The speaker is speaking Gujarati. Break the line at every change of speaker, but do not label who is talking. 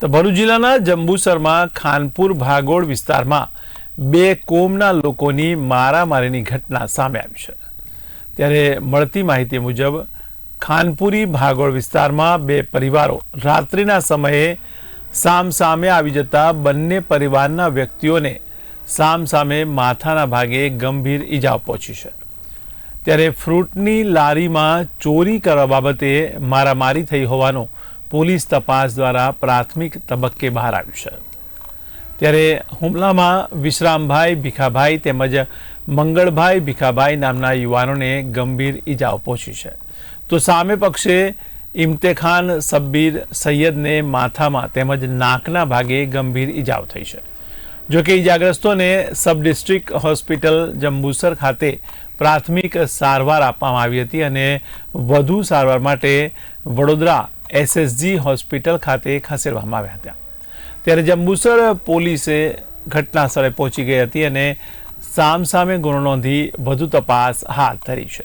તો ભરૂચ જિલ્લાના જંબુસરમાં ખાનપુર ભાગોળ વિસ્તારમાં બે કોમના લોકોની મારામારીની ઘટના સામે આવી છે. ત્યારે મળતી માહિતી મુજબ, ખાનપુરી ભાગોળ વિસ્તારમાં બે પરિવારો રાત્રિના સમયે સામ સામે આવી જતા બંને પરિવારના વ્યક્તિઓને સામ સામે માથાના ભાગે ગંભીર ઈજાઓ પહોંચી છે. ત્યારે ફ્રૂટની લારીમાં ચોરી કરવા બાબતે મારામારી થઈ હોવાનું પોલીસ તપાસ દ્વારા પ્રાથમિક તબક્કે બહાર આવ્યું છે. ત્યારે હુમલામાં વિશ્રામભાઈ ભીખાભાઈ તેમજ મંગળભાઈ ભીખાભાઈ નામના યુવાનોને ગંભીર ઈજાઓ પહોંચી છે. તો સામે પક્ષે ઇમ્તેખાન સબ્બીર સૈયદને માથામાં તેમજ નાકના ભાગે ગંભીર ઈજાઓ થઈ છે. જોકે ઇજાગ્રસ્તોને સબ ડિસ્ટ્રિક્ટ હોસ્પિટલ જંબુસર ખાતે પ્રાથમિક સારવાર આપવામાં આવી હતી અને વધુ સારવાર માટે વડોદરા એસએસજી હોસ્પિટલ ખાતે ખસેડવામાં આવ્યા હતા. ત્યારે જંબુસર પોલીસે ઘટના સ્થળે પહોંચી ગઈ હતી અને સામસામે ગુનો નોંધી વધુ તપાસ હાથ ધરી છે.